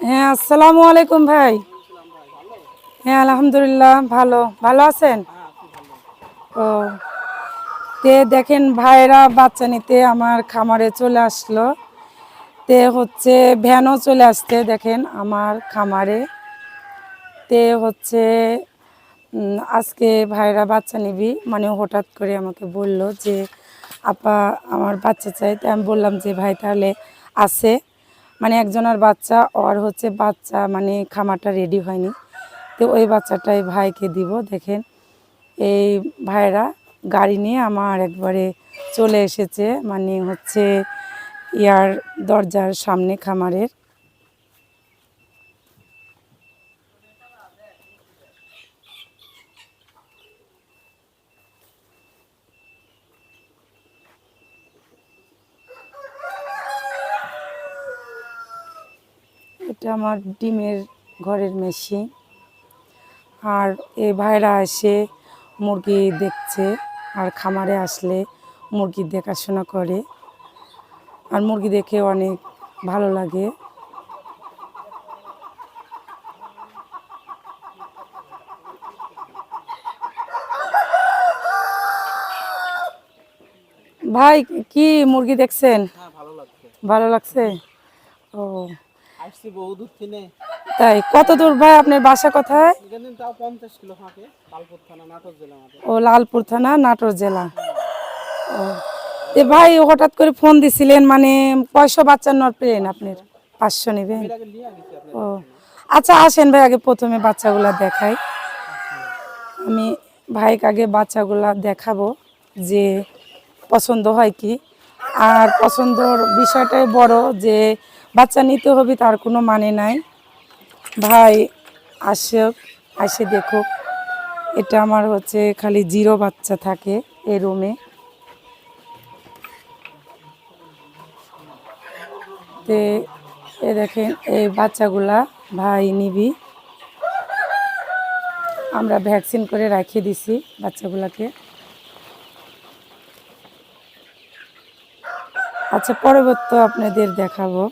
হ্যাঁ আসসালামু আলাইকুম ভাই। হ্যাঁ আলহামদুলিল্লাহ, ভালো। ভালো আছেন? ও, তে দেখেন ভাইরা বাচ্চা নিতে আমার খামারে চলে আসলো। তে হচ্ছে ভ্যানও চলে আসতে দেখেন আমার খামারে। তে হচ্ছে আজকে ভাইরা বাচ্চা নিবি মানে হঠাৎ করে আমাকে বলল যে, আপা, আমার বাচ্চা চাই। তাই আমি বললাম যে, ভাই, তাহলে আছে। মানে একজনের বাচ্চা, ওর হচ্ছে বাচ্চা মানে খামারটা রেডি হয়নি। তো ওই বাচ্চাটাই ভাইকে দিব, দেখেন। এই ভাইরা গাড়ি নিয়ে আমার একবারে চলে এসেছে মানে হচ্ছে ইয়ার দরজার সামনে খামারের। এটা আমার ডিমের ঘরের মেশিন। আর এই ভাইরা এসে মুরগি দেখছে আর খামারে আসলে মুরগি দেখাশোনা করে। আর মুরগি দেখে অনেক ভালো লাগে। ভাই কি মুরগি দেখছেন? হ্যাঁ ভালো লাগছে? ও। আসছি বহু দূর থেকে তাই কত দূর ভাই আপনার বাসা কোথায়? তাও পঞ্চাশ কিলো ফাঁকে তালপুর থানা নাটক জেলা ও লালপুর থানা নাটোর জেলা। ও এ ভাই হঠাৎ করে ফোন দিছিলেন মানে কয়শো বাচ্চার নর পেলেন আপনার? পাঁচশো নেবেন? ও আচ্ছা আসেন ভাই আগে প্রথমে বাচ্চাগুলা দেখাই। আমি ভাইকে আগে বাচ্চাগুলা দেখাবো যে পছন্দ হয় কি। আর পছন্দর বিষয়টাই বড় যে বাচ্চা নিতে হবে, তার কোনো মানে নাই। ভাই আসে আসে দেখুক। এটা আমার হচ্ছে খালি জিরো বাচ্চা থাকে এই রুমে। তে, এ দেখেন, এই বাচ্চাগুলা ভাই নিবি। আমরা ভ্যাকসিন করে রাখিয়ে দিছি বাচ্চাগুলাকে। আচ্ছা পরবর্তী আপনাদের দেখাবো।